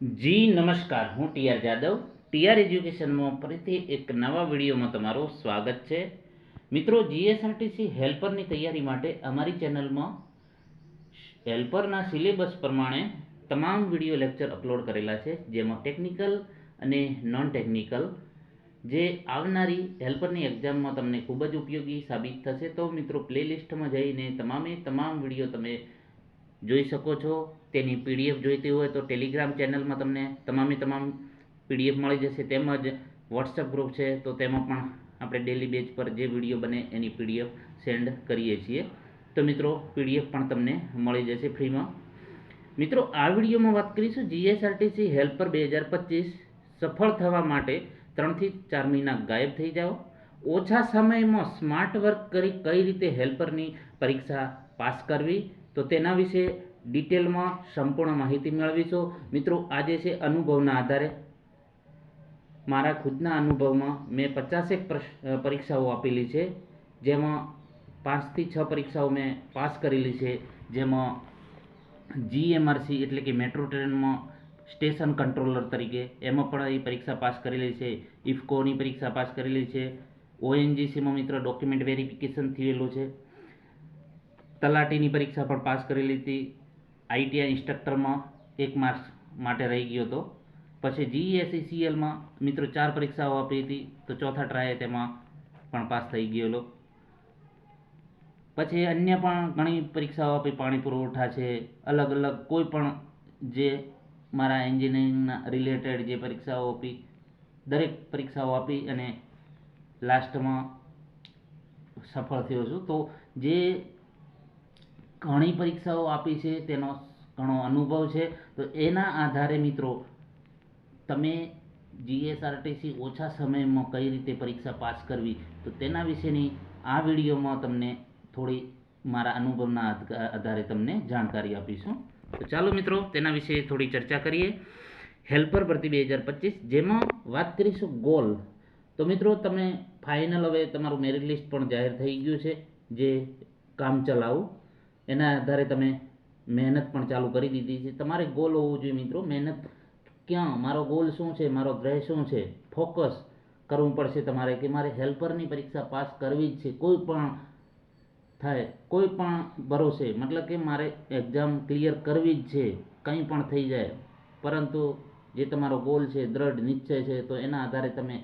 જી, નમસ્કાર. હું TR Jadav. TR એજ્યુકેશનમાં ફરીથી એક નવા વિડીયોમાં તમારું સ્વાગત છે. મિત્રો, જીએસઆરટીસી હેલ્પરની તૈયારી માટે અમારી ચેનલમાં હેલ્પરના સિલેબસ પ્રમાણે તમામ વીડિયો લેક્ચર અપલોડ કરેલા છે, જેમાં ટેકનિકલ અને નોન ટેકનિકલ જે આવનારી હેલ્પરની એક્ઝામમાં તમને ખૂબ જ ઉપયોગી સાબિત થશે. તો મિત્રો, પ્લેલિસ્ટમાં જઈને તમામે તમામ વીડિયો તમે જોઈ શકો છો. તેની પીડીએફ જોઈતી હોય તો ટેલિગ્રામ ચેનલમાં તમને તમામે તમામ પીડીએફ મળી જશે. તેમજ વોટ્સઅપ ગ્રુપ છે તો તેમાં પણ આપણે ડેલી બેઝ પર જે વીડિયો બને એની પીડીએફ સેન્ડ કરીએ છીએ. તો મિત્રો પીડીએફ પણ તમને મળી જશે ફ્રીમાં. મિત્રો, આ વિડીયોમાં વાત કરીશું જીએસઆરટીસી હેલ્પર બે હજાર પચીસ સફળ થવા માટે ત્રણથી ચાર મહિના ગાયબ થઈ જાઓ. ઓછા સમયમાં સ્માર્ટ વર્ક કરી કઈ રીતે હેલ્પરની પરીક્ષા પાસ કરવી? તો તેના વિશે ડિટેલમાં સંપૂર્ણ માહિતી મેળવીશું. મિત્રો, આજે છે અનુભવના આધારે. મારા ખુદના અનુભવમાં મેં પચાસેક પરીક્ષાઓ આપેલી છે. જેમાં પાંચથી છ પરીક્ષાઓ મેં પાસ કરેલી છે. જેમાં જીએમઆરસી એટલે કે મેટ્રો ટ્રેનમાં સ્ટેશન કંટ્રોલર તરીકે, એમાં પણ એ પરીક્ષા પાસ કરેલી છે. ઇફકોની પરીક્ષા પાસ કરેલી છે. ઓએનજીસીમાં મિત્ર ડોક્યુમેન્ટ વેરિફિકેશન થયેલું છે. તલાટીની પરીક્ષા પણ પાસ કરેલી હતી. આઈટીઆઈ ઇન્સ્ટ્રક્ટરમાં એક માર્ક્સ માટે રહી ગયો હતો. પછી જીએસસીસીએલમાં મિત્રો ચાર પરીક્ષાઓ આપી હતી, તો ચોથા ટ્રાય તેમાં પણ પાસ થઈ ગયેલો. પછી અન્ય પણ ઘણી પરીક્ષાઓ આપી, પાણી પુરવઠા છે, અલગ અલગ કોઈ પણ જે મારા એન્જિનિયરિંગના રિલેટેડ જે પરીક્ષાઓ આપી, દરેક પરીક્ષાઓ આપી અને લાસ્ટમાં સફળ થયો છું. તો જે ઘણી પરીક્ષાઓ આપી છે, તેનો ઘણો અનુભવ છે. તો એના આધારે મિત્રો, તમે જીએસઆરટીસી ઓછા સમયમાં કઈ રીતે પરીક્ષા પાસ કરવી? તો તેના વિશેની આ વિડીયોમાં તમને થોડી મારા અનુભવના આધારે તમને જાણકારી આપીશું. તો ચાલો મિત્રો, તેના વિશે થોડી ચર્ચા કરીએ. હેલ્પર ભરતી બે હજાર પચીસ, જેમાં વાત કરીશું ગોલ. તો મિત્રો, તમે ફાઇનલ હવે તમારું મેરિટ લિસ્ટ પણ જાહેર થઈ ગયું છે, જે કામ ચલાવ. એના આધારે તમે મહેનત પણ ચાલુ કરી દીધી છે. તમારે ગોલ હોવું જોઈએ મિત્રો. મહેનત ક્યાં? મારો ગોલ શું છે? મારો ગ્રહ શું છે? ફોકસ કરવું પડશે તમારે કે મારે હેલ્પરની પરીક્ષા પાસ કરવી જ છે. કોઈ પણ થાય, કોઈ પણ ભરોસે, મતલબ કે મારે એક્ઝામ ક્લિયર કરવી જ છે. કંઈ પણ થઈ જાય. પરંતુ જે તમારો ગોલ છે, દ્રઢ નિશ્ચય છે, તો એના આધારે તમે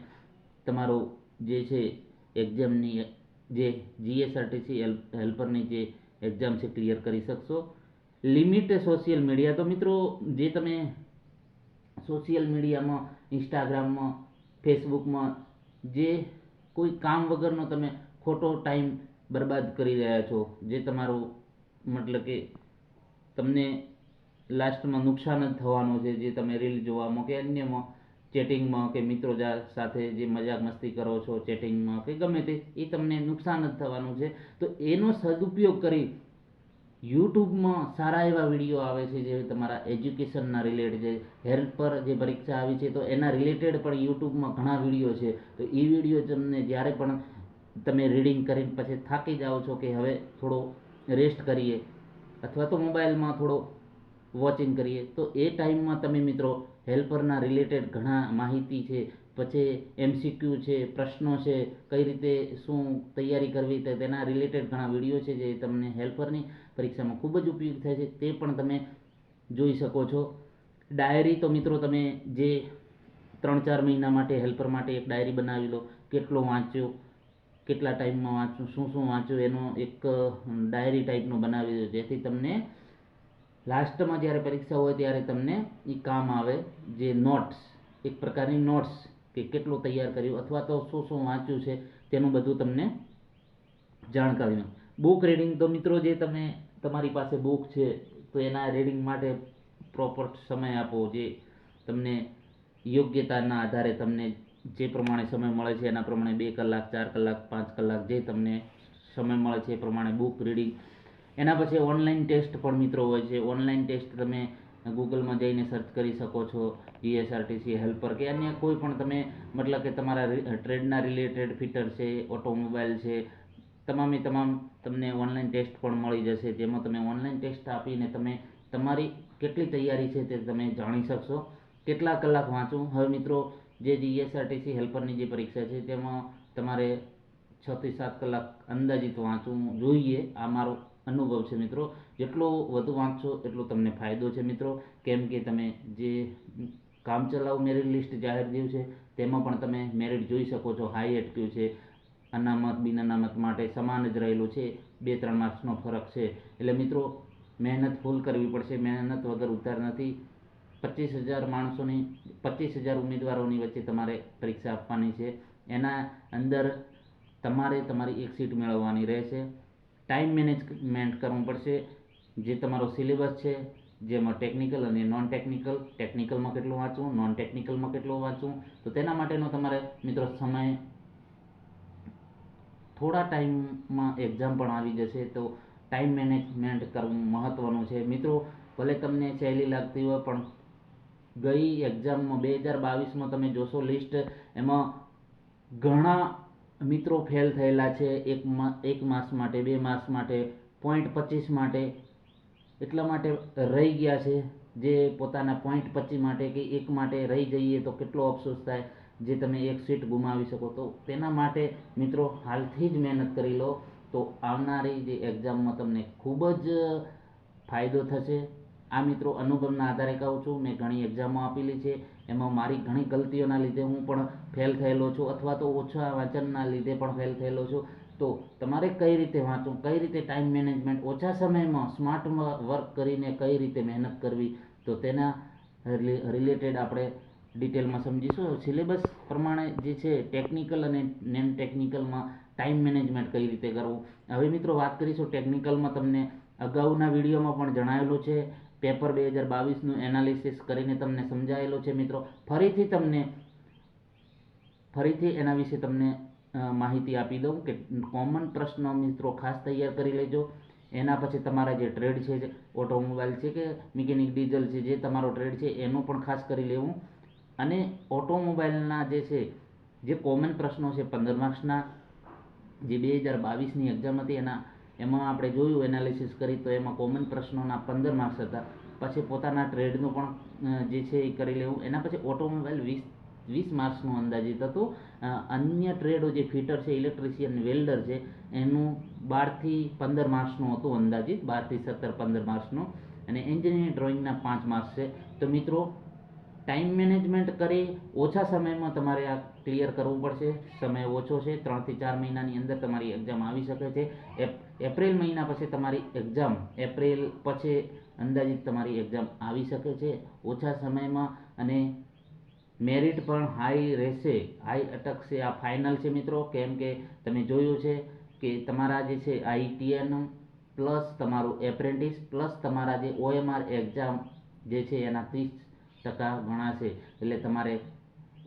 તમારું જે છે એક્ઝામની જે જીએસઆરટીસી હેલ્પરની જે એક્ઝામ છે ક્લિયર કરી શકશો. લિમિટ સોશિયલ મીડિયા તો મિત્રો, જે તમે સોશિયલ મીડિયામાં ઇન્સ્ટાગ્રામમાં ફેસબુકમાં જે કોઈ કામ વગરનો તમે ખોટો ટાઈમ બરબાદ કરી રહ્યા છો, જે તમારું મતલબ કે તમને લાસ્ટમાં નુકસાન જ થવાનું છે, જે તમે રીલ જોવામાં કે અન્યમાં ચેટિંગમાં કે મિત્રો સાથે જે મજાક મસ્તી કરો છો ચેટિંગમાં કે ગમે તે, એ તમને નુકસાન જ થવાનું છે. તો એનો સદુપયોગ કરી યુટ્યુબમાં સારા એવા વીડિયો આવે છે જે તમારા એજ્યુકેશનના રિલેટેડ છે હેલ્થ પર જે પરીક્ષા આવી છે, તો એના રિલેટેડ પણ યુટ્યુબમાં ઘણા વીડિયો છે. તો એ વીડિયો તમને જ્યારે પણ તમે રીડિંગ કરીને પછી થાકી જાઓ છો કે હવે થોડો રેસ્ટ કરીએ, અથવા તો મોબાઈલમાં થોડો વોચિંગ કરીએ, તો એ ટાઈમમાં તમે મિત્રો હેલ્પરના રિલેટેડ ઘણા માહિતી છે, પછી એમસીક્યુ છે, પ્રશ્નો છે, કઈ રીતે શું તૈયારી કરવી તે તેના રિલેટેડ ઘણા વીડિયો છે જે તમને હેલ્પરની પરીક્ષામાં ખૂબ જ ઉપયોગ થાય છે, તે પણ તમે જોઈ શકો છો. ડાયરી તો મિત્રો તમે જે ત્રણ ચાર મહિના માટે હેલ્પર માટે એક ડાયરી બનાવી લો, કેટલો વાંચ્યો, કેટલા ટાઈમમાં વાંચું શું શું વાંચ્યું, એનો એક ડાયરી ટાઈપનો બનાવી દો, જેથી તમને લાસ્ટમાં જ્યારે પરીક્ષા હોય ત્યારે તમને એ કામ આવે જે નોટ્સ, એક પ્રકારની નોટ્સ કે કેટલું તૈયાર કર્યું અથવા તો શું શું વાંચ્યું છે તેનું બધું તમને જાણકારી બુક રીડિંગ તો મિત્રો જે તમે, તમારી પાસે બુક છે, તો એના રીડિંગ માટે પ્રોપર સમય આપો જે તમને યોગ્યતાના આધારે તમને જે પ્રમાણે સમય મળે છે એના પ્રમાણે બે કલાક, ચાર કલાક, પાંચ કલાક જે તમને સમય મળે છે એ પ્રમાણે બુક રીડિંગ એના પછી ઓનલાઈન ટેસ્ટ પણ મિત્રો હોય છે. ઓનલાઈન ટેસ્ટ તમે ગૂગલમાં જઈને સર્ચ કરી શકો છો જીએસઆરટીસી હેલ્પર કે અન્ય કોઈ પણ તમે, મતલબ કે તમારા ટ્રેડના રિલેટેડ ફીટર છે ઓટોમોબાઈલ છે, તમામે તમામ તમને ઓનલાઈન ટેસ્ટ પણ મળી જશે. જેમાં તમે ઓનલાઈન ટેસ્ટ આપીને તમે તમારી કેટલી તૈયારી છે તે તમે જાણી શકશો. કેટલા કલાક વાંચું હવે મિત્રો, જે જીએસઆરટીસી હેલ્પરની જે પરીક્ષા છે, તેમાં તમારે છથી સાત કલાક અંદાજિત વાંચવું જોઈએ. આ મારો અનુભવ છે મિત્રો. જેટલો વધુ વાંચશો એટલો તમને ફાયદો છે મિત્રો. કેમ કે તમે જે કામચલાઉ મેરિટ લિસ્ટ જાહેર થયું છે, તેમાં પણ તમે મેરિટ જોઈ શકો છો. હાઈ એટક્યુ છે, અનામત, બિન અનામત માટે સમાન જ રહેલું છે. બે, ત્રણ માર્ક્સનો ફરક છે. એટલે મિત્રો, મહેનત ફૂલ કરવી પડશે. મહેનત વગર ઉતાર નથી. પચીસ હજાર માણસોની, પચીસ હજાર ઉમેદવારોની વચ્ચે તમારે પરીક્ષા આપવાની છે. એના અંદર તમારે તમારી એક સીટ મેળવવાની રહેશે. ટાઈમ મેનેજમેન્ટ કરવું પડશે, જે તમારો સિલેબસ છે, જેમાં ટેકનિકલ અને નોન ટેકનિકલ ટેકનિકલમાં કેટલું વાંચવું નોન ટેકનિકલમાં કેટલું વાંચવું, તો તેના માટેનો તમારે મિત્રો સમય, થોડા ટાઈમમાં એક્ઝામ પણ આવી જશે, તો ટાઈમ મેનેજમેન્ટ કરવું મહત્ત્વનું છે. મિત્રો, ભલે તમને સહેલી લાગતી હોય, પણ ગઈ એક્ઝામમાં બે હજાર બાવીસમાં તમે જોશો લિસ્ટ એમાં ઘણા મિત્રો ફેલ થયેલા છે એક એક માસ માટે, બે માસ માટે પોઈન્ટ પચીસ માટે, એટલા માટે રહી ગયા છે. જે પોતાના પોઈન્ટ પચીસ માટે કે એક માટે રહી જઈએ તો કેટલો અફસોસ થાય જે તમે એક સીટ ગુમાવી શકો. તો તેના માટે મિત્રો હાલથી જ મહેનત કરી લો તો આવનારી જે એક્ઝામમાં તમને ખૂબ જ ફાયદો થશે. આ મિત્રો અનુભવના આધારે કહું છું, મેં ઘણી એક્ઝામો આપેલી છે. એમાં મારી ઘણી ગલતીઓના લીધે હું પણ ફેલ થયેલો છું અથવા તો ઓછા વાંચનના લીધે પણ ફેલ થયેલો છું. તો તમારે કઈ રીતે વાંચવું, કઈ રીતે ટાઈમ મેનેજમેન્ટ ઓછા સમયમાં સ્માર્ટ વર્ક કરીને કઈ રીતે મહેનત કરવી? તો તેના રિલેટેડ આપણે ડિટેલમાં સમજીશું. સિલેબસ પ્રમાણે જે છે ટેકનિકલ અને નોન ટેકનિકલમાં ટાઈમ મેનેજમેન્ટ કઈ રીતે કરવું? હવે મિત્રો વાત કરીશું ટેકનિકલમાં તમને અગાઉના વિડીયોમાં પણ જણાવેલું છે. પેપર બે હજાર બાવીસનું એનાલિસિસ કરીને તમને સમજાયેલો છે મિત્રો. ફરીથી તમને, ફરીથી એના વિશે તમને માહિતી આપી દઉં કે કોમન પ્રશ્નો મિત્રો ખાસ તૈયાર કરી લેજો. એના પછી તમારા જે ટ્રેડ છે ઓટોમોબાઈલ છે કે મિકેનિક ડીઝલ છે, જે તમારો ટ્રેડ છે, એનું પણ ખાસ કરી લેવું. અને ઓટોમોબાઈલના જે છે, જે કોમન પ્રશ્નો છે પંદર માર્ક્સના, જે બે હજાર બાવીસની એક્ઝામ હતી એના એમાં આપણે જોયું એનાલિસિસ કરી તો એમાં કોમન પ્રશ્નોના પંદર માર્ક્સ હતા. પછી પોતાના ટ્રેડનું પણ જે છે એ કરી લેવું. એના પછી ઓટોમોબાઈલ વીસ વીસ માર્ક્સનું અંદાજિત હતું. અન્ય ટ્રેડો જે ફિટર છે ઇલેક્ટ્રિશિયન વેલ્ડર છે, એનું બારથી પંદર માર્ક્સનું હતું અંદાજિત. બારથી સત્તર, પંદર માર્ક્સનું અને એન્જિનિયરિંગ ડ્રોઈંગના પાંચ માર્ક્સ છે. તો મિત્રો ટાઈમ મેનેજમેન્ટ કરી ઓછા સમયમાં તમારે આ ક્લિયર કરવું પડશે. સમય ઓછો છે ત્રણથી ચાર મહિનાની અંદર તમારી એક્ઝામ આવી શકે છે. એપ- એપ્રિલ મહિના પછી તમારી એક્ઝામ એપ્રિલ પછી અંદાજિત તમારી એક્ઝામ આવી શકે છે. ઓછા સમયમાં અને મેરિટ પણ હાઈ રહેશે. હાઈ અટકશે. આ ફાઇનલ છે મિત્રો. કેમ કે તમે જોયું છે કે તમારા જે છે આઈટીએન પ્લસ તમારું એપ્રેન્ટિસ પ્લસ તમારા જે ઓએમઆર એક્ઝામ જે છે એના ત્રીસ ટકા ગણાશે. એટલે તમારે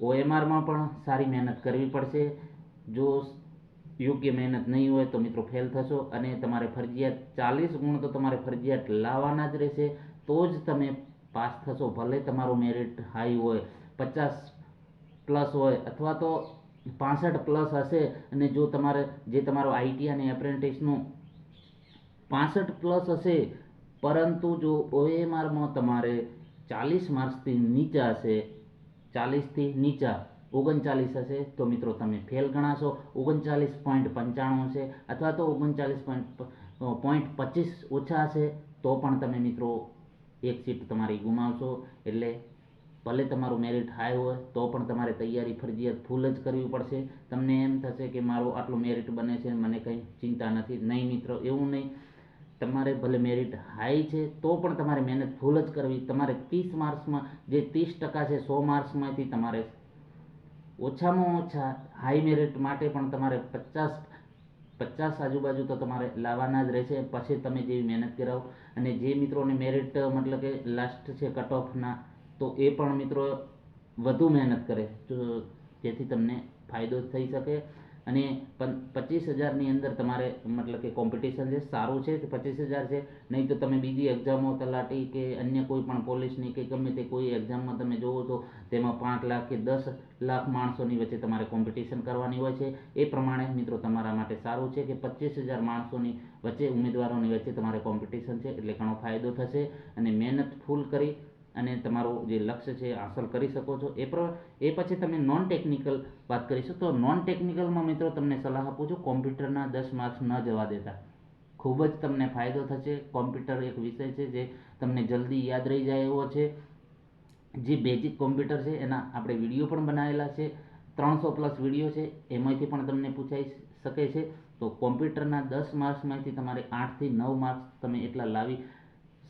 ઓએમઆરમાં પણ સારી મહેનત કરવી પડશે. જો યોગ્ય મહેનત નહીં હોય તો મિત્રો ફેલ થશો અને તમારે ફરજિયાત ચાલીસ ગુણ તો તમારે ફરજિયાત લાવવાના જ રહેશે. તો જ તમે પાસ થશો, ભલે તમારું મેરિટ હાઈ હોય, પચાસ પ્લસ હોય અથવા તો પાસઠ પ્લસ હશે. અને જો તમારે, જે તમારો આઈટી અને એપ્રેન્ટિસનું પાસઠ પ્લસ હશે, પરંતુ જો ઓએમઆરમાં તમારે ચાલીસ માર્ક્સથી નીચા હશે. ચાલીસથી નીચા, ઓગણચાલીસ હશે. તો મિત્રો તમે ફેલ ગણાશો. ઓગણચાલીસ પોઈન્ટ પંચાણું હશે અથવા તો ઓગણચાલીસ પોઈન્ટ પોઈન્ટ પચીસ ઓછા હશે, તો પણ તમે મિત્રો એક સીટ તમારી ગુમાવશો. એટલે ભલે તમારું મેરિટ હાઈ હોય, તો પણ તમારે તૈયારી ફરજિયાત ફૂલ જ કરવી પડશે. તમને એમ થશે કે મારું આટલું મેરિટ બને છે, મને કંઈ ચિંતા નથી. નહીં મિત્રો, એવું નહીં. તમારે ભલે મેરિટ હાઈ છે, તો પણ તમારે મહેનત ફૂલ જ કરવી. તમારે ત્રીસ માર્ક્સમાં જે ત્રીસ ટકા છે, સો માર્ક્સમાંથી તમારે ઓછામાં ઓછા હાઈ મેરિટ માટે પણ તમારે પચાસ પચાસ આજુબાજુ તો તમારે લાવવાના જ રહેશે. પછી તમે જેવી મહેનત કરાવો. અને જે મિત્રોને મેરિટ મતલબ કે લાસ્ટ છે કટ ઓફના તો એ પણ મિત્રો વધુ મહેનત કરે. જેથી તમને ફાયદો થઈ શકે. અને પચીસ હજારની અંદર તમારે મતલબ કે કોમ્પિટિશન છે, સારું છે તો પચીસ હજાર છે? નહીં તો તમે બીજી એક્ઝામો તલાટી કે અન્ય કોઈ પણ પોલીસની કે ગમે તે કોઈ એક્ઝામમાં તમે જોવો તો તેમાં પાંચ લાખ કે દસ લાખ માણસોની વચ્ચે તમારે કોમ્પિટિશન કરવાની હોય છે. એ પ્રમાણે મિત્રો તમારા માટે સારું છે કે પચીસ હજાર માણસોની વચ્ચે ઉમેદવારોની વચ્ચે તમારે કોમ્પિટિશન છે એટલે ઘણો ફાયદો થશે અને મહેનત ફૂલ કરી અને તમારું જે લક્ષ્ય છે હાંસલ કરી શકો છો. એ પ્ર, એ પછી તમે નોન ટેકનિકલ વાત કરીશું તો નોન ટેકનિકલમાં મિત્રો તમને સલાહ આપું છું, કોમ્પ્યુટરના દસ માર્ક્સ ન જવા દેતા. ખૂબ જ તમને ફાયદો થશે. કોમ્પ્યુટર એક વિષય છે જે તમને જલ્દી યાદ રહી જાય એવો છે. જે બેઝિક કોમ્પ્યુટર છે, એના આપણે વીડિયો પણ બનાવેલા છે. ત્રણસો પ્લસ વીડિયો છે. એમાંથી પણ તમને પૂછાઈ શકે છે. તો કોમ્પ્યુટરના દસ માર્ક્સમાંથી તમારે આઠથી નવ માર્ક્સ તમે એટલા લાવી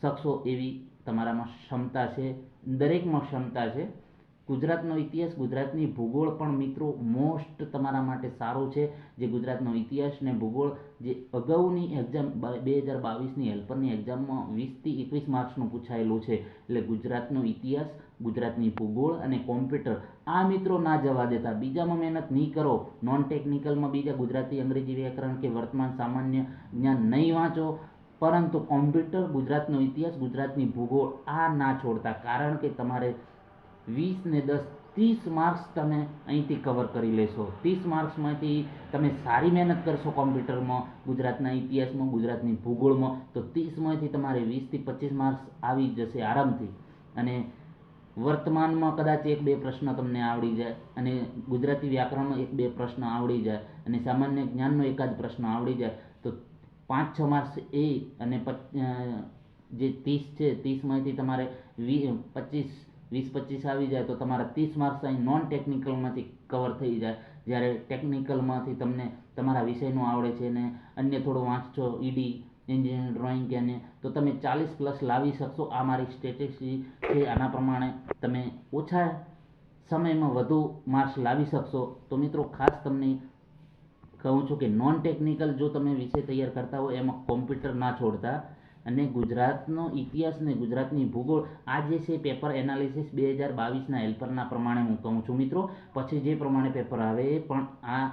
શકશો એવી તમારામાં ક્ષમતા છે, દરેકમાં ક્ષમતા છે. ગુજરાતનો ઇતિહાસ, ગુજરાતની ભૂગોળ પણ મિત્રો મોસ્ટ તમારા માટે સારું છે. જે ગુજરાતનો ઇતિહાસ ને ભૂગોળ, જે અગાઉની એક્ઝામ બે હજાર બાવીસની હેલ્પરની એક્ઝામમાં વીસથી એકવીસ માર્ક્સનું પૂછાયેલું છે. એટલે ગુજરાતનો ઇતિહાસ, ગુજરાતની ભૂગોળ અને કોમ્પ્યુટર આ મિત્રો ના જવા દેતા. બીજામાં મહેનત નહીં કરો. નોન ટેકનિકલમાં બીજા ગુજરાતી અંગ્રેજી વ્યાકરણ કે વર્તમાન સામાન્ય જ્ઞાન નહીં વાંચો. પરંતુ કોમ્પ્યુટર ગુજરાતનો ઇતિહાસ, ગુજરાતની ભૂગોળ આ ના છોડતા, કારણ કે તમારે વીસ ને દસ, ત્રીસ માર્ક્સ તમે અહીંથી કવર કરી લેશો. ત્રીસ માર્ક્સમાંથી તમે સારી મહેનત કરશો કોમ્પ્યુટરમાં, ગુજરાતના ઇતિહાસમાં, ગુજરાતની ભૂગોળમાં, તો ત્રીસમાંથી તમારે વીસથી પચીસ માર્ક્સ આવી જશે આરામથી. અને વર્તમાનમાં કદાચ એક બે પ્રશ્ન તમને આવડી જાય, અને ગુજરાતી વ્યાકરણનો એક બે પ્રશ્ન આવડી જાય, અને સામાન્ય જ્ઞાનનો એકાદ પ્રશ્ન આવડી જાય, તો પાંચ છ માર્ક્સ એ અને જે ત્રીસ છે ત્રીસમાંથી તમારે વી પચીસ, વીસ, પચીસ આવી જાય તો તમારા ત્રીસ માર્ક્સ અહીં નોન ટેકનિકલમાંથી કવર થઈ જાય. જ્યારે ટેકનિકલમાંથી તમને તમારા વિષયનું આવડે છે ને અન્ય થોડું વાંચશો ઈડી એન્જિનિયરિંગ ડ્રોઈંગ કે અન્ય, તો તમે ચાલીસ પ્લસ લાવી શકશો. આ મારી સ્ટ્રેટેજી છે. આના પ્રમાણે તમે ઓછા સમયમાં વધુ માર્ક્સ લાવી શકશો. તો મિત્રો, ખાસ તમને કહું છું કે નોન ટેકનિકલ જો તમે વિષય તૈયાર કરતા હો એમાં કોમ્પ્યુટર ના છોડતા અને ગુજરાતનો ઇતિહાસ ને ગુજરાતની ભૂગોળ, આ જે છે પેપર એનાલિસિસ બે હજાર બાવીસના હેલ્પરના પ્રમાણે હું કહું છું મિત્રો. પછી જે પ્રમાણે પેપર આવે એ પણ આ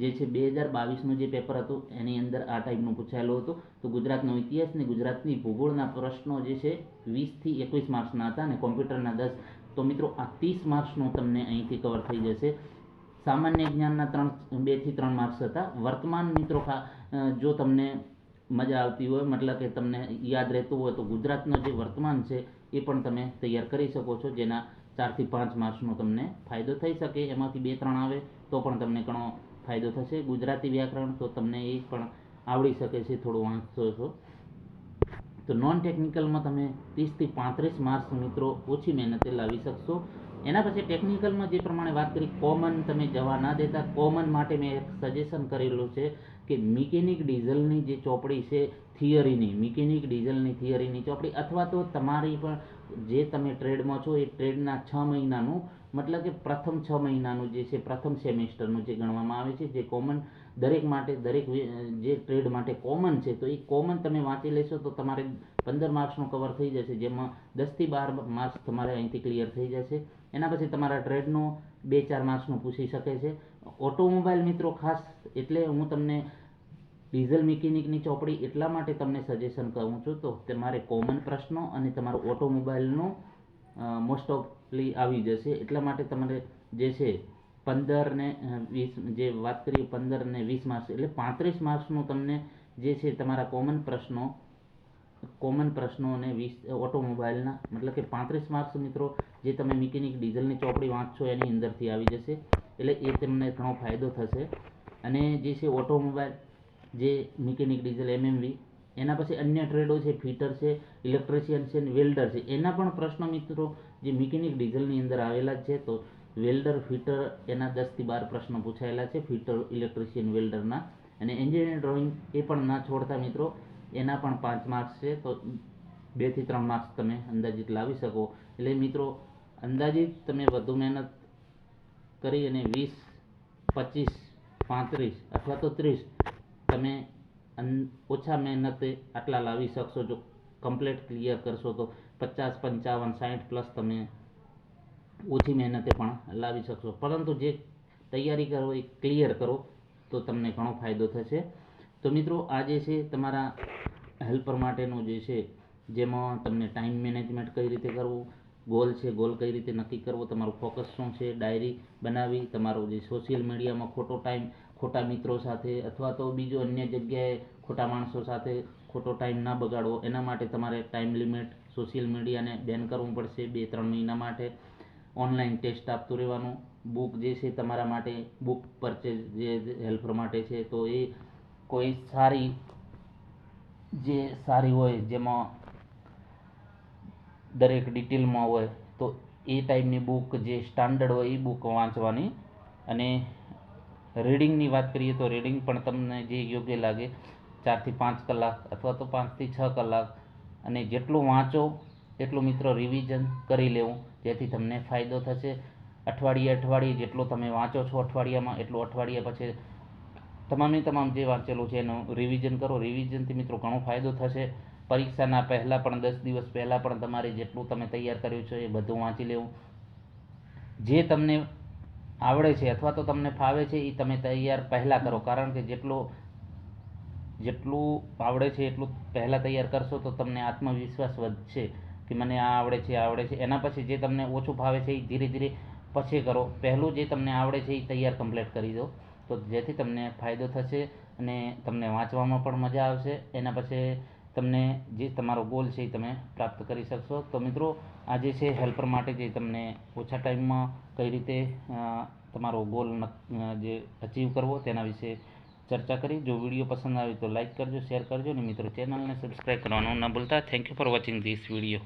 જે છે બે હજાર બાવીસનું જે પેપર હતું, એની અંદર આ ટાઈપનું પૂછાયેલું હતું. તો ગુજરાતનો ઇતિહાસ ને ગુજરાતની ભૂગોળના પ્રશ્નો જે છે વીસથી એકવીસ માર્ક્સના હતા અને કોમ્પ્યુટરના દસ. તો મિત્રો આ ત્રીસ માર્ક્સનું તમને અહીંથી કવર થઈ જશે. સામાન્ય જ્ઞાનના ત્રણ, બેથી ત્રણ માર્ક્સ હતા. વર્તમાન મિત્રો જો તમને મજા આવતી હોય, મતલબ કે તમને યાદ રહેતું હોય, તો ગુજરાતનો જે વર્તમાન છે, એ પણ તમે તૈયાર કરી શકો છો, જેના ચારથી પાંચ માર્ક્સનો તમને ફાયદો થઈ શકે. એમાંથી બે, ત્રણ આવે, તો પણ તમને ઘણો ફાયદો થશે. ગુજરાતી વ્યાકરણ તો તમને એ પણ આવડી શકે છે, થોડું વાંચશો છો. તો નોન ટેકનિકલમાં તમે ત્રીસથી પાંત્રીસ માર્ક્સ મિત્રો ઓછી મહેનતે લાવી શકશો. એના પછી ટેકનિકલમાં જે પ્રમાણે વાત કરી કોમન તમે જવા ના દેતા કોમન માટે મેં એક સજેશન કરેલું છે કે મિકેનિક ડીઝલની જે ચોપડી છે થિયરીની મિકેનિક ડીઝલની થિયરીની ચોપડી, અથવા તો તમારી પણ જે તમે ટ્રેડમાં છો, એ ટ્રેડના છ મહિનાનું, મતલબ કે પ્રથમ છ મહિનાનું જે છે, પ્રથમ સેમેસ્ટરનું જે ગણવામાં આવે છે, જે કોમન દરેક માટે, દરેક જે ટ્રેડ માટે કોમન છે, તો એ કોમન તમે વાંચી લેશો તો તમારે પંદર માર્ક્સનું કવર થઈ જશે, જેમાં દસથી બાર માર્ક્સ તમારે અહીંથી ક્લિયર થઈ જશે. એના પછી તમારા ટ્રેડનું બે ચાર માર્ક્સનું પૂછી શકે છે. ઓટોમોબાઈલ મિત્રો ખાસ એટલે હું તમને ડીઝલ મિકેનિકની ચોપડી એટલા માટે તમને સજેશન કહું છું, તો તમારે કોમન પ્રશ્નો અને તમારો ઓટોમોબાઈલનો મોસ્ટ ઓફલી આવી જશે. એટલા માટે તમારે જે છે પંદર ને વીસ, જે વાત કરીએ પંદર ને વીસ માર્ક્સ એટલે પાંત્રીસ માર્ક્સનું તમને જે છે તમારા કોમન પ્રશ્નો કોમન પ્રશ્નો અને વીસ ઓટોમોબાઈલના, મતલબ કે પાંત્રીસ માર્ક્સ મિત્રો, જે તમે મિકેનિક ડીઝલની ચોપડી વાંચશો એની અંદરથી આવી જશે, એટલે એ તમને ઘણો ફાયદો થશે. અને જે છે ઓટોમોબાઈલ, જે મિકેનિક ડીઝલ, એમએમવી, એના પછી અન્ય ટ્રેડો છે, ફિટર છે, ઇલેક્ટ્રિશિયન છે, વેલ્ડર છે, એના પણ પ્રશ્નો મિત્રો, જે મિકેનિક ડીઝલની અંદર આવેલા છે, તો વેલ્ડર, ફિટર એના દસથી બાર પ્રશ્નો પૂછાયેલા છે, ફિટર, ઇલેક્ટ્રિશિયન, વેલ્ડરના. અને એન્જિનિયર ડ્રોઈંગ એ પણ ના છોડતા મિત્રો, એના પણ પાંચ માર્ક્સ છે, તો બેથી ત્રણ માર્ક્સ તમે અંદાજિત લાવી શકો. એટલે મિત્રો, અંદાજિત તમે વધુ મહેનત કરી અને વીસ, પચીસ, પાંત્રીસ અથવા તો ત્રીસ, તમે ઓછા મહેનતે આટલા લાવી શકશો જો કમ્પ્લેટ ક્લિયર કરશો તો. પચાસ, પંચાવન સાઠ પ્લસ તમે ઓછી મહેનતે પણ લાવી શકશો. પરંતુ જે તૈયારી કરો, એ ક્લિયર કરો, તો તમને ઘણો ફાયદો થશે. તો મિત્રો, આ જે છે તમારા હેલ્પર માટેનું જે છે, જેમાં તમને ટાઈમ મેનેજમેન્ટ કઈ રીતે કરવું ગોલ છે ગોલ કઈ રીતે નક્કી કરવો, તમારું ફોકસ શું છે ડાયરી બનાવી, તમારો જે સોશિયલ મીડિયામાં ખોટો ટાઈમ ખોટા મિત્રો સાથે, અથવા તો બીજો અન્ય જગ્યાએ ખોટા માણસો સાથે ખોટો ટાઈમ ના બગાડવો, એના માટે તમારે ટાઈમ લિમિટ સોશિયલ મીડિયાને બેન કરવું પડશે બે ત્રણ મહિના માટે. ઓનલાઈન ટેસ્ટ આપતું રહેવાનું. બુક જે છે તમારા માટે, બુક પરચેઝ જે હેલ્પર માટે છે, તો એ કોઈ સારી જે સારી હોય, જેમાં દરેક ડિટેલમાં હોય, તો એ ટાઈપની બુક જે સ્ટાન્ડર્ડ હોય, એ બુક વાંચવાની. અને રીડિંગની વાત કરીએ તો રીડિંગ પણ તમને જે યોગ્ય લાગે, ચારથી પાંચ કલાક અથવા તો પાંચથી છ કલાક. અને જેટલું વાંચો એટલું મિત્રો રિવિઝન કરી લેવું, જેથી તમને ફાયદો થશે. અઠવાડિયે અઠવાડિયે જેટલો તમે વાંચો છો અઠવાડિયામાં, એટલું અઠવાડિયા પછી તમામે તમામ જે વાંચેલું છે એનું રિવિઝન કરો. રિવિઝનથી મિત્રો ઘણો ફાયદો થશે. પરીક્ષાના પહેલાં પણ દસ દિવસ પહેલાં પણ તમારે જેટલું તમે તૈયાર કર્યું છે એ બધું વાંચી લેવું. જે તમને આવડે છે અથવા તો તમને ફાવે છે એ તમે તૈયાર પહેલાં કરો. કારણ કે જેટલો, જેટલું આવડે છે એટલું પહેલાં તૈયાર કરશો તો તમને આત્મવિશ્વાસ વધશે. કે મને આ આવડે છે, આ આવડે છે. એના પછી જે તમને ઓછું ભાવે છે એ ધીરે ધીરે પછી કરો. પહેલું જે તમને આવડે છે એ તૈયાર કમ્પ્લીટ કરી દો. તો જેથી તમને ફાયદો થશે અને તમને વાંચવામાં પણ મજા આવશે. એના પછી તમને જે તમારો ગોલ છે એ તમે પ્રાપ્ત કરી શકશો. તો મિત્રો, આ જે છે હેલ્પર માટે જે તમને ઓછા ટાઈમમાં કઈ રીતે તમારો ગોલ જે અચીવ કરવો તેના વિશે ચર્ચા કરી. જો વીડિયો પસંદ આવે તો લાઇક કરજો, શેર કરજો અને મિત્રો ચેનલને સબસ્ક્રાઈબ કરવાનું ન ભૂલતા. Thank you for watching this video